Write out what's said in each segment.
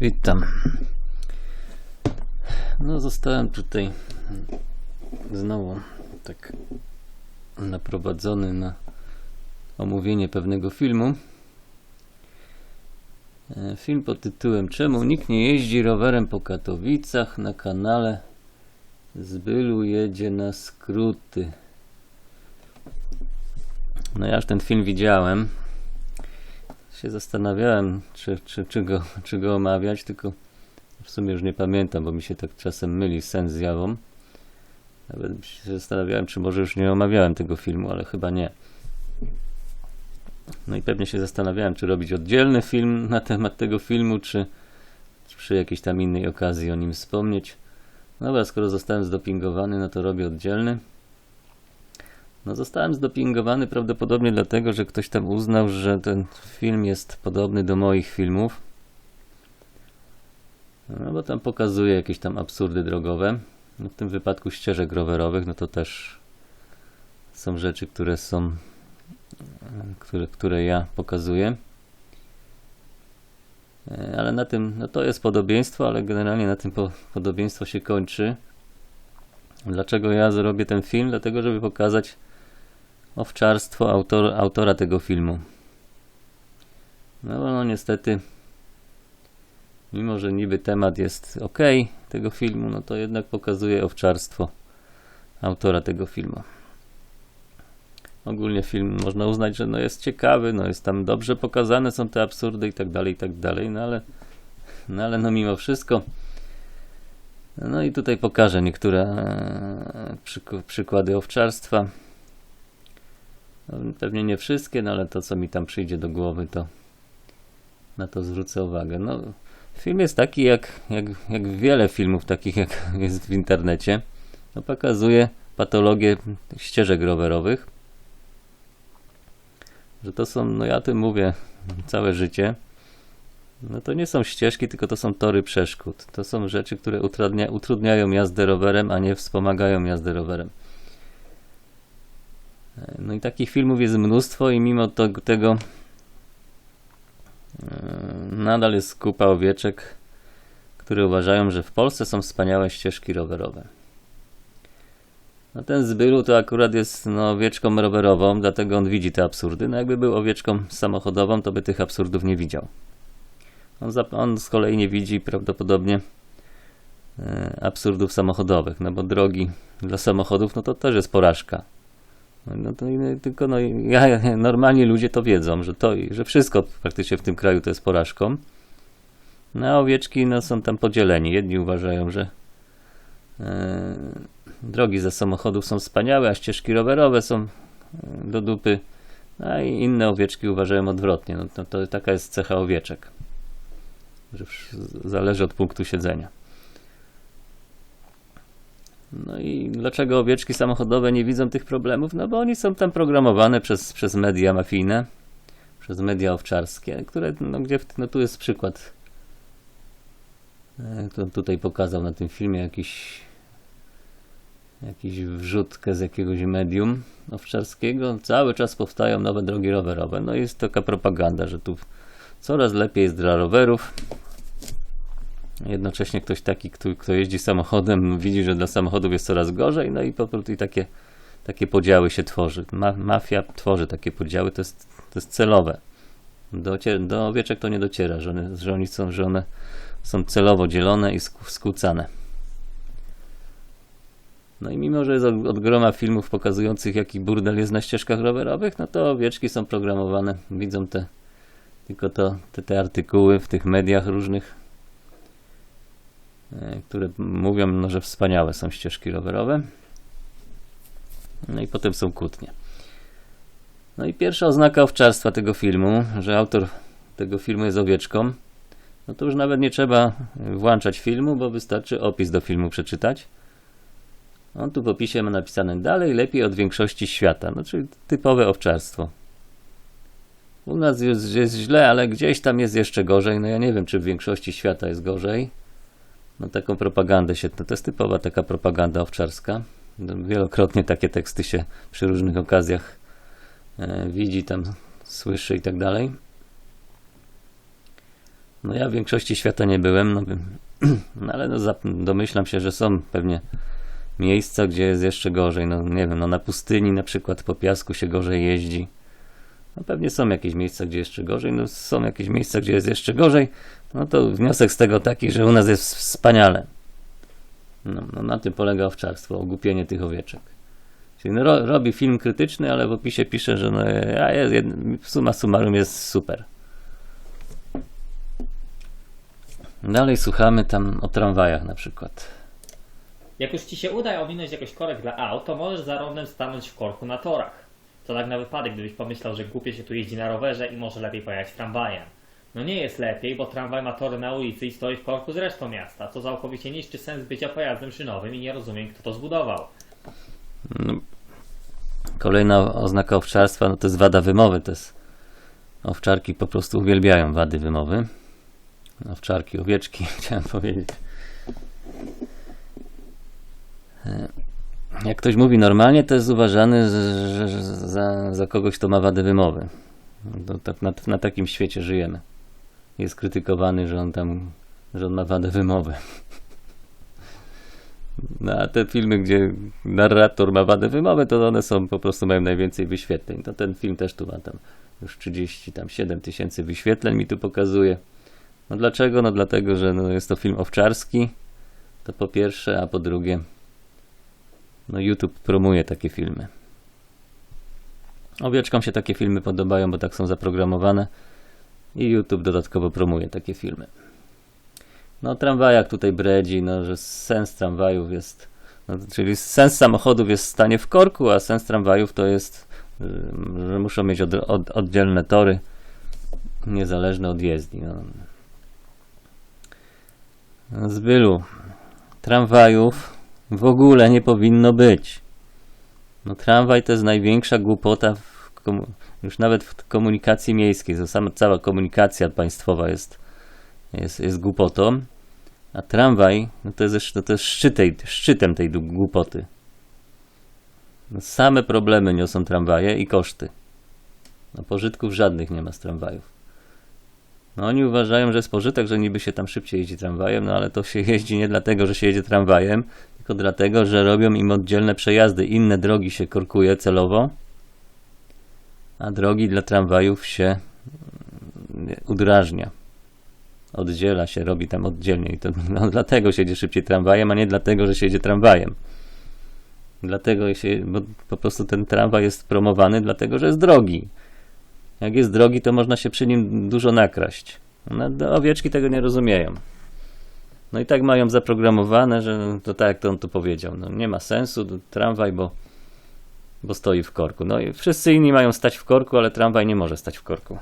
Witam. No, zostałem tutaj znowu tak naprowadzony na omówienie pewnego filmu. E, Film pod tytułem Czemu nikt nie jeździ rowerem po Katowicach na kanale Zbylu jedzie na skróty. No ja już ten film widziałem. Się zastanawiałem, czy, czy, czy, go, czy go omawiać, tylko w sumie już nie pamiętam, bo mi się tak czasem myli sen z jawą. Nawet się zastanawiałem, czy może już nie omawiałem tego filmu, ale chyba nie. No i pewnie się zastanawiałem, czy robić oddzielny film na temat tego filmu, czy, czy przy jakiejś tam innej okazji o nim wspomnieć. No Dobra, skoro zostałem zdopingowany, no to robię oddzielny. No zostałem zdopingowany prawdopodobnie dlatego, że ktoś tam uznał, że ten film jest podobny do moich filmów. No bo tam pokazuje jakieś tam absurdy drogowe. No w tym wypadku ścieżek rowerowych, no to też są rzeczy, które są, które, które ja pokazuję. E, Ale na tym, no to jest podobieństwo, ale generalnie na tym po, podobieństwo się kończy. Dlaczego ja zrobię ten film? Dlatego, żeby pokazać owczarstwo autor, autora tego filmu. No no niestety, mimo że niby temat jest ok tego filmu, no to jednak pokazuje owczarstwo autora tego filmu. Ogólnie film można uznać, że no jest ciekawy, no jest tam dobrze pokazane, są te absurdy i tak dalej, i tak dalej, no ale, no ale no mimo wszystko. No i tutaj pokażę niektóre e, przyk- przykłady owczarstwa. No, Pewnie nie wszystkie, no ale to co mi tam przyjdzie do głowy, to na to zwrócę uwagę. No, film jest taki jak, jak, jak wiele filmów takich jak jest w internecie. No, pokazuje patologię ścieżek rowerowych. Że to są, no ja o tym mówię całe życie. No to nie są ścieżki, tylko to są tory przeszkód. To są rzeczy, które utrudnia, utrudniają jazdę rowerem, a nie wspomagają jazdę rowerem. No i takich filmów jest mnóstwo i mimo to, tego e, nadal jest kupa owieczek, które uważają, że w Polsce są wspaniałe ścieżki rowerowe. No ten Zbylu to akurat jest no, owieczką rowerową, dlatego on widzi te absurdy. No jakby był owieczką samochodową, to by tych absurdów nie widział. On, za, on z kolei nie widzi prawdopodobnie e, absurdów samochodowych, no bo drogi dla samochodów, no to też jest porażka. No to tylko no, ja, normalni ludzie to wiedzą, że to że wszystko praktycznie w tym kraju to jest porażką. No a owieczki no, są tam podzieleni. Jedni uważają, że e, drogi za samochodów są wspaniałe, a ścieżki rowerowe są e, do dupy. A i inne owieczki uważają odwrotnie. No, to, to taka jest cecha owieczek. Że zależy od punktu siedzenia. No i dlaczego owieczki samochodowe nie widzą tych problemów? No bo oni są tam programowane przez, przez media mafijne, przez media owczarskie, które, no gdzie, no tu jest przykład, e, to tutaj pokazał na tym filmie jakiś, jakiś wrzutkę z jakiegoś medium owczarskiego. Cały czas powstają nowe drogi rowerowe. No jest taka propaganda, że tu coraz lepiej jest dla rowerów, Jednocześnie ktoś taki, kto, kto jeździ samochodem, widzi, że dla samochodów jest coraz gorzej, no i po prostu i takie, takie podziały się tworzy. Ma, mafia tworzy takie podziały, to jest, to jest celowe. Docie, do owieczek to nie dociera, że one, że oni są, że one są celowo dzielone i skłócane. No i mimo, że jest od, od groma filmów pokazujących, jaki burdel jest na ścieżkach rowerowych, no to owieczki są programowane, widzą te, tylko to, te, te artykuły w tych mediach różnych, które mówią, no, że wspaniałe są ścieżki rowerowe. No i potem są kłótnie. No i pierwsza oznaka owczarstwa tego filmu, że autor tego filmu jest owieczką, no to już nawet nie trzeba włączać filmu, bo wystarczy opis do filmu przeczytać. On tu w opisie ma napisane dalej, lepiej od większości świata, no czyli typowe owczarstwo. U nas jest, jest źle, ale gdzieś tam jest jeszcze gorzej. No ja nie wiem, czy w większości świata jest gorzej. No taką propagandę się, no to jest typowa taka propaganda owczarska. No, Wielokrotnie takie teksty się przy różnych okazjach e, widzi, tam słyszy i tak dalej. No ja w większości świata nie byłem, no, no ale no, domyślam się, że są pewnie miejsca, gdzie jest jeszcze gorzej. No nie wiem, no na pustyni na przykład po piasku się gorzej jeździ. No pewnie są jakieś miejsca, gdzie jeszcze gorzej, no są jakieś miejsca, gdzie jest jeszcze gorzej. No to wniosek z tego taki, że u nas jest wspaniale. No, no na tym polega owczarstwo, ogłupienie tych owieczek. Czyli no, ro, robi film krytyczny, ale w opisie pisze, że no, a jest, summa summarum jest super. Dalej słuchamy tam o tramwajach na przykład. Jak już ci się uda ominąć jakoś korek dla aut, to możesz za rondem stanąć w korku na torach. To tak na wypadek, gdybyś pomyślał, że głupie się tu jeździ na rowerze i może lepiej pojechać tramwajem. No nie jest lepiej, bo tramwaj ma tory na ulicy i stoi w korku z resztą miasta, co całkowicie niszczy sens bycia pojazdem szynowym i nie rozumiem, kto to zbudował. Kolejna oznaka owczarstwa no to jest wada wymowy. To jest, owczarki po prostu uwielbiają wady wymowy. Owczarki, owieczki, chciałem powiedzieć. Jak ktoś mówi normalnie, to jest uważany za, za kogoś, kto ma wadę wymowy. Tak, na, na takim świecie żyjemy. Jest krytykowany, że on tam, że on ma wadę wymowy. No a te filmy, gdzie narrator ma wadę wymowy, to one są po prostu mają najwięcej wyświetleń. To ten film też tu ma tam już 30, tam 7 tysięcy wyświetleń mi tu pokazuje. No dlaczego? No dlatego, że no jest to film owczarski. To po pierwsze, a po drugie no YouTube promuje takie filmy. Owieczkom się takie filmy podobają, bo tak są zaprogramowane i YouTube dodatkowo promuje takie filmy. No o tramwajach tutaj bredzi, no, że sens tramwajów jest, no, czyli sens samochodów jest stanie w korku, a sens tramwajów to jest, y, że muszą mieć od, od, oddzielne tory, niezależne od jezdni. No. Z bylu tramwajów w ogóle nie powinno być. No tramwaj to jest największa głupota już nawet w komunikacji miejskiej. To sama, cała komunikacja państwowa jest jest, jest głupotą, a tramwaj no to, jest, jeszcze- to jest szczytem tej głupoty. No same problemy niosą tramwaje i koszty. No pożytków żadnych nie ma z tramwajów. No oni uważają, że jest pożytek, że niby się tam szybciej jeździ tramwajem, no ale to się jeździ nie dlatego, że się jedzie tramwajem, dlatego, że robią im oddzielne przejazdy. Inne drogi się korkuje celowo, a drogi dla tramwajów się mm, udrażnia oddziela się, robi tam oddzielnie. I to no, dlatego się szybciej tramwajem, a nie dlatego, że się tramwajem. Dlatego się, bo po prostu ten tramwaj jest promowany, dlatego że jest drogi. Jak jest drogi, to można się przy nim dużo nakraść. No, owieczki tego nie rozumieją. No i tak mają zaprogramowane, że to tak jak to on tu powiedział. No, nie ma sensu tramwaj, bo, bo stoi w korku. No i wszyscy inni mają stać w korku, ale tramwaj nie może stać w korku.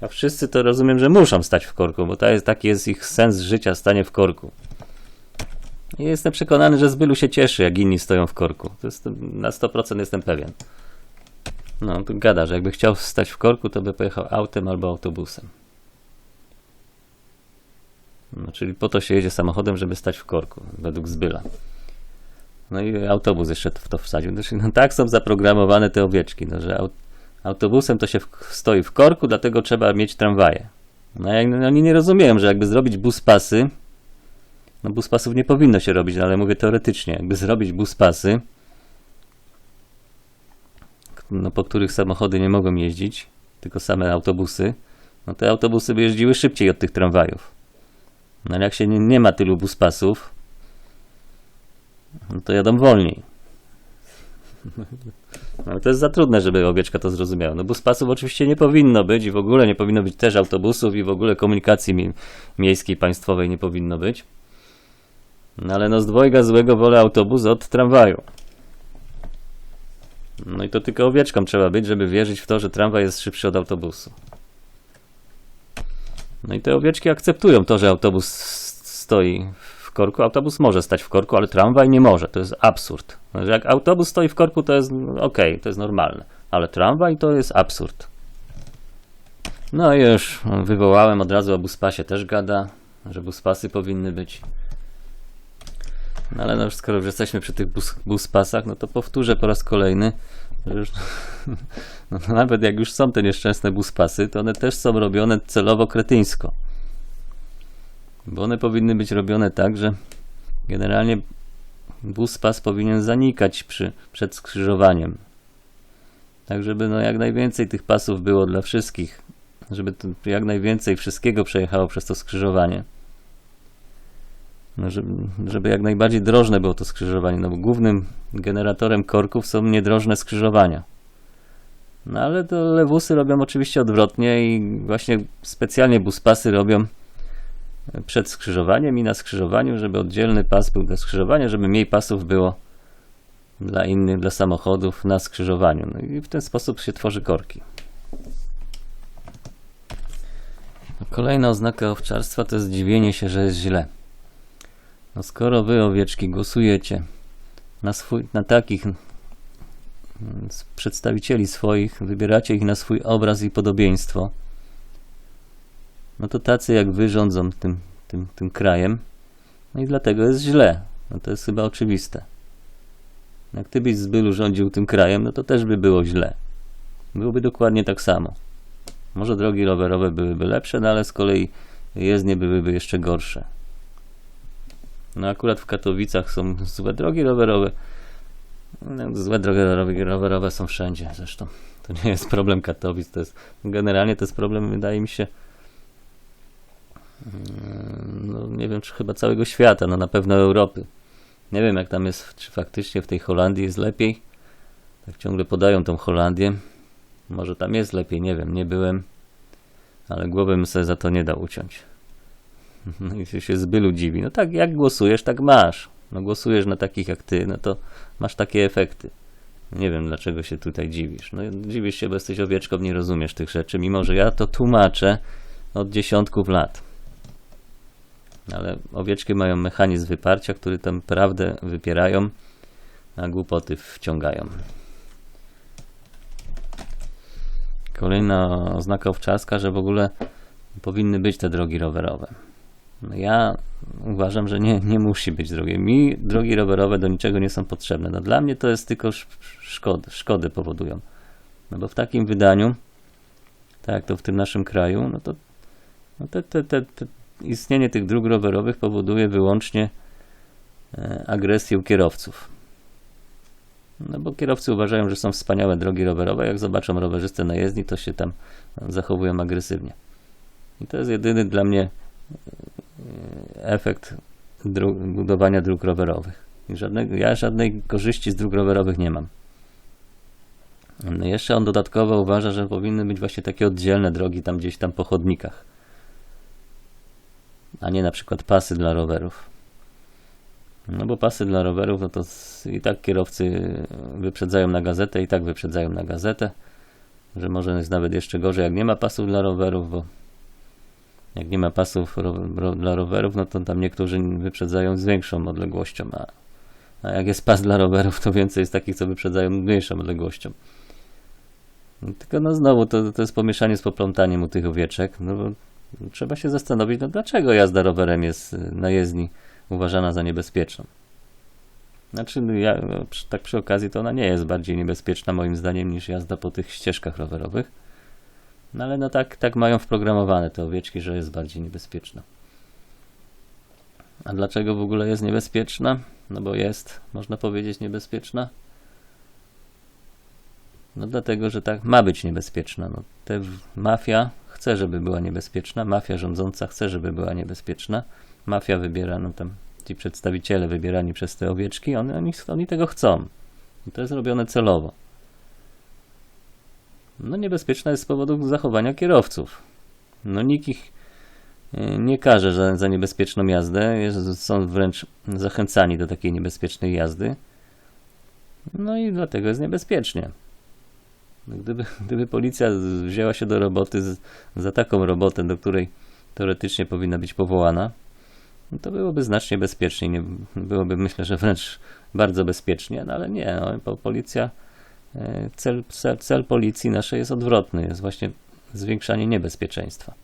A wszyscy to rozumiem, że muszą stać w korku, bo to jest, taki jest ich sens życia, stanie w korku. I jestem przekonany, że Zbylu się cieszy, jak inni stoją w korku. To jest, na 100% jestem pewien. No, gada, że jakby chciał stać w korku, to by pojechał autem albo autobusem. No, czyli po to się jedzie samochodem, żeby stać w korku, według Zbyla. No i autobus jeszcze w to wsadził. Znaczy, no, tak są zaprogramowane te owieczki, no, że aut Autobusem to się w, stoi w korku, dlatego trzeba mieć tramwaje. No, jak, no oni nie rozumieją, że jakby zrobić bus pasy, no bus pasów nie powinno się robić, no, ale mówię teoretycznie, jakby zrobić bus pasy, no, po których samochody nie mogą jeździć, tylko same autobusy, no te autobusy by jeździły szybciej od tych tramwajów. No ale jak się nie, nie ma tylu bus pasów, no to jadą wolniej. No to jest za trudne, żeby owieczka to zrozumiała. No bus pasów oczywiście nie powinno być i w ogóle nie powinno być też autobusów i w ogóle komunikacji mi- miejskiej, państwowej nie powinno być. No ale no z dwojga złego wolę autobus od tramwaju. No i to tylko owieczką trzeba być, żeby wierzyć w to, że tramwaj jest szybszy od autobusu. No i te owieczki akceptują to, że autobus stoi w korku. Autobus może stać w korku, ale tramwaj nie może. To jest absurd. Że Jak autobus stoi w korku, to jest no, okej, to jest normalne. Ale tramwaj to jest absurd. No i już wywołałem od razu o buspasie też gada, że buspasy powinny być. No ale no skoro już jesteśmy przy tych bus, buspasach, no to powtórzę po raz kolejny, no, nawet jak już są te nieszczęsne buspasy, to one też są robione celowo kretyńsko. Bo one powinny być robione tak, że generalnie bus pas powinien zanikać przy, przed skrzyżowaniem. Tak, żeby no jak najwięcej tych pasów było dla wszystkich. Żeby jak najwięcej wszystkiego przejechało przez to skrzyżowanie. No, żeby, jak najbardziej drożne było to skrzyżowanie. No bo głównym generatorem korków są niedrożne skrzyżowania. No ale to lewusy robią oczywiście odwrotnie i właśnie specjalnie buspasy robią przed skrzyżowaniem i na skrzyżowaniu, żeby oddzielny pas był do skrzyżowania, żeby mniej pasów było dla innych, dla samochodów na skrzyżowaniu. No i w ten sposób się tworzy korki. Kolejna oznaka owczarstwa to jest dziwienie się, że jest źle. No skoro wy owieczki głosujecie na, swój, na takich mm, przedstawicieli swoich, wybieracie ich na swój obraz i podobieństwo, no to tacy jak wy rządzą tym, tym, tym krajem, no i dlatego jest źle. No to jest chyba oczywiste. Jak ty byś z Bylu rządził tym krajem, no to też by było źle. Byłoby dokładnie tak samo. Może drogi rowerowe byłyby lepsze, no ale z kolei jezdnie byłyby jeszcze gorsze. No akurat w Katowicach są złe drogi rowerowe. No, złe drogi rowerowe- rowerowe są wszędzie zresztą. To nie jest problem Katowic, to jest generalnie to jest problem, wydaje mi się, mm, no nie wiem, czy chyba całego świata, no na pewno Europy. Nie wiem, jak tam jest, czy faktycznie w tej Holandii jest lepiej. Tak ciągle podają tą Holandię. Może tam jest lepiej, nie wiem, nie byłem, ale głowy bym sobie za to nie dał uciąć. No i się, się z bylu dziwi. No tak, jak głosujesz, tak masz. No głosujesz na takich jak ty, no to masz takie efekty. Nie wiem, dlaczego się tutaj dziwisz. No dziwisz się, bo jesteś owieczką, nie rozumiesz tych rzeczy, mimo że ja to tłumaczę od dziesiątków lat. Ale owieczki mają mechanizm wyparcia, który tam prawdę wypierają, a głupoty wciągają. Kolejna oznaka owczarska, że w ogóle powinny być te drogi rowerowe. Ja uważam, że nie, nie musi być drogi. Mi drogi rowerowe do niczego nie są potrzebne. No dla mnie to jest tylko sz- szkody, szkody powodują. No bo w takim wydaniu, tak jak to w tym naszym kraju, no to no te, te, te, te istnienie tych dróg rowerowych powoduje wyłącznie e, agresję kierowców. No bo kierowcy uważają, że są wspaniałe drogi rowerowe. Jak zobaczą rowerzystę na jezdni, to się tam zachowują agresywnie. I to jest jedyny dla mnie efekt budowania dróg rowerowych. Żadnego, ja żadnej korzyści z dróg rowerowych nie mam. No jeszcze on dodatkowo uważa, że powinny być właśnie takie oddzielne drogi tam gdzieś tam po chodnikach, a nie na przykład pasy dla rowerów. No bo pasy dla rowerów, no to i tak kierowcy wyprzedzają na gazetę, i tak wyprzedzają na gazetę, że może jest nawet jeszcze gorzej, jak nie ma pasów dla rowerów, bo jak nie ma pasów ro, ro, dla rowerów, no to tam niektórzy wyprzedzają z większą odległością, a, a jak jest pas dla rowerów, to więcej jest takich, co wyprzedzają mniejszą odległością. No, Tylko no znowu to, to jest pomieszanie z poplątaniem u tych owieczek, no bo trzeba się zastanowić, no dlaczego jazda rowerem jest na jezdni uważana za niebezpieczną. Znaczy, no ja, no, tak przy okazji, to ona nie jest bardziej niebezpieczna moim zdaniem niż jazda po tych ścieżkach rowerowych. No ale no tak, tak mają wprogramowane te owieczki, że jest bardziej niebezpieczna. A dlaczego w ogóle jest niebezpieczna? No bo jest, można powiedzieć, niebezpieczna. No dlatego, że tak ma być niebezpieczna. No, te mafia chce, żeby była niebezpieczna, mafia rządząca chce, żeby była niebezpieczna. Mafia wybiera, no tam ci przedstawiciele wybierani przez te owieczki, oni, oni, oni tego chcą. I to jest robione celowo. No niebezpieczna jest z powodu zachowania kierowców. No nikt ich e, nie karze za, za niebezpieczną jazdę, jest- są wręcz zachęcani do takiej niebezpiecznej jazdy. No i dlatego jest niebezpiecznie. Gdyby, gdyby policja wzięła się do roboty z, za taką robotę, do której teoretycznie powinna być powołana, to byłoby znacznie bezpieczniej. Nie, byłoby myślę, że wręcz bardzo bezpiecznie, no ale nie. No, po- policja, cel, cel, cel policji naszej jest odwrotny, jest właśnie zwiększanie niebezpieczeństwa.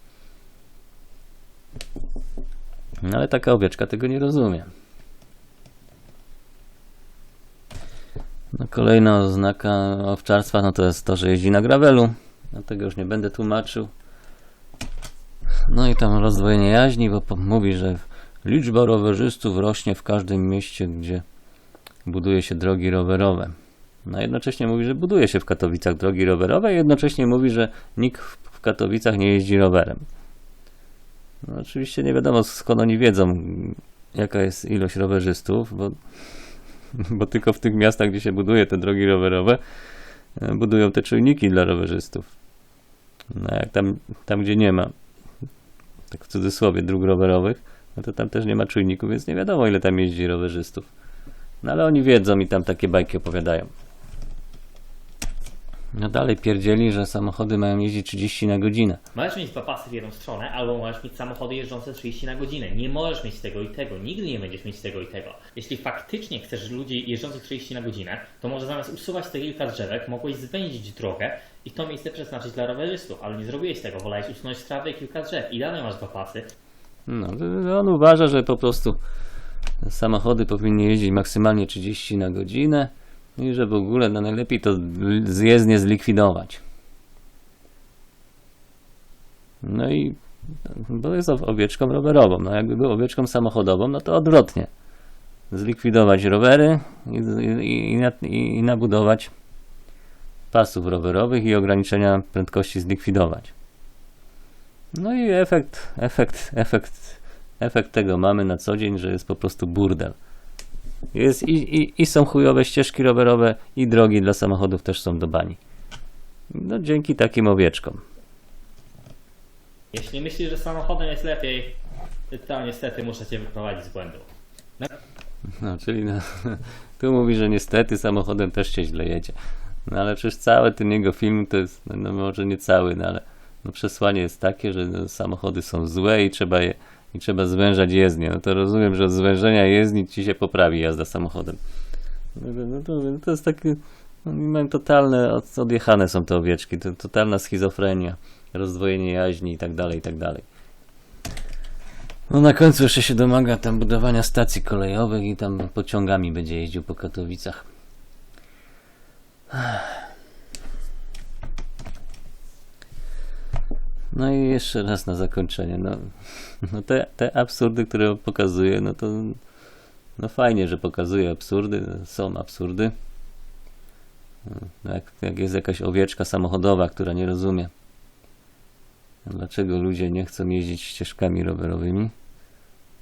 No ale taka owieczka tego nie rozumie. No, kolejna oznaka owczarstwa no to jest to, że jeździ na gravelu. No tego już nie będę tłumaczył. No i tam rozdwojenie jaźni, bo mówi, że liczba rowerzystów rośnie w każdym mieście, gdzie buduje się drogi rowerowe. No jednocześnie mówi, że buduje się w Katowicach drogi rowerowe jednocześnie mówi, że nikt w w Katowicach nie jeździ rowerem. No oczywiście nie wiadomo skąd oni wiedzą, jaka jest ilość rowerzystów, bo, bo tylko w tych miastach, gdzie się buduje te drogi rowerowe, e, budują te czujniki dla rowerzystów. No jak tam, tam gdzie nie ma, tak w cudzysłowie, dróg rowerowych, no to tam też nie ma czujników, więc nie wiadomo ile tam jeździ rowerzystów. No ale oni wiedzą i tam takie bajki opowiadają. No dalej pierdzieli, że samochody mają jeździć 30 na godzinę. Możesz mieć dwa pasy w jedną stronę, albo możesz mieć samochody jeżdżące 30 na godzinę. Nie możesz mieć tego i tego. Nigdy nie będziesz mieć tego i tego. Jeśli faktycznie chcesz ludzi jeżdżących 30 na godzinę, to może zamiast usuwać te kilka drzewek, mogłeś zwędzić drogę i to miejsce przeznaczyć dla rowerzystów, ale nie zrobiłeś tego. Wolałeś usunąć z trawy kilka drzew i dalej masz dwa pasy. No, on uważa, że po prostu samochody powinny jeździć maksymalnie 30 na godzinę i że w ogóle no najlepiej to zjezdnie zlikwidować. No i bo jest ow- owieczką rowerową. No jakby był owieczką samochodową, no to odwrotnie. Zlikwidować rowery i, i, i, i nabudować pasów rowerowych i ograniczenia prędkości zlikwidować. No i efekt, efekt, efekt, efekt tego mamy na co dzień, że jest po prostu burdel. Jest i, i, i są chujowe ścieżki rowerowe, i drogi dla samochodów też są do bani. No dzięki takim owieczkom. Jeśli myślisz, że samochodem jest lepiej, to niestety muszę Cię wyprowadzić z błędu. No, czyli no, tu mówi, że niestety samochodem też się źle jedzie. No ale przecież cały ten jego film to jest, no, no może nie cały, no ale no, przesłanie jest takie, że no, samochody są złe i trzeba je i trzeba zwężać jezdnię. No to rozumiem, że od zwężenia jezdni ci się poprawi jazda samochodem. No, to, to jest takie, no, totalne, od- odjechane są te owieczki, to totalna schizofrenia, rozdwojenie jaźni i tak dalej, i tak dalej. No na końcu jeszcze się domaga tam budowania stacji kolejowych i tam pociągami będzie jeździł po Katowicach. No i jeszcze raz na zakończenie. No, no te, te absurdy, które pokazuje, no to no fajnie, że pokazuje absurdy. Są absurdy. No Jak, jak jest jakaś owieczka samochodowa, która nie rozumie, dlaczego ludzie nie chcą jeździć ścieżkami rowerowymi,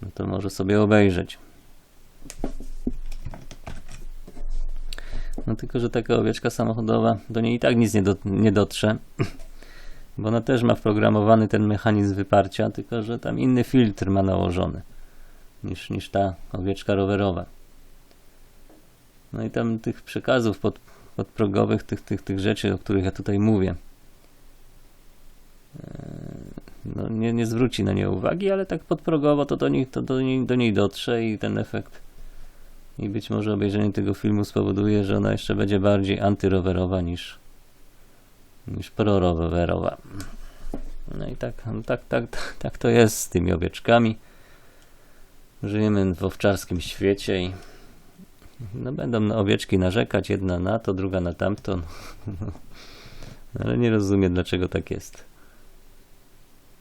no to może sobie obejrzeć. No tylko, że taka owieczka samochodowa, do niej i tak nic nie, do, nie dotrze, bo ona też ma wprogramowany ten mechanizm wyparcia, tylko że tam inny filtr ma nałożony niż, niż ta owieczka rowerowa. No i tam tych przekazów pod, podprogowych, tych, tych, tych rzeczy, o których ja tutaj mówię, no, nie, nie zwróci na nie uwagi, ale tak podprogowo to do niej, to do niej, do niej dotrze i ten efekt i być może obejrzenie tego filmu spowoduje, że ona jeszcze będzie bardziej antyrowerowa niż niż prorowerowa. No i tak, no tak, tak, tak, to jest z tymi owieczkami. Żyjemy w owczarskim świecie i no będą owieczki narzekać, jedna na to, druga na tamto. No, ale nie rozumiem dlaczego tak jest.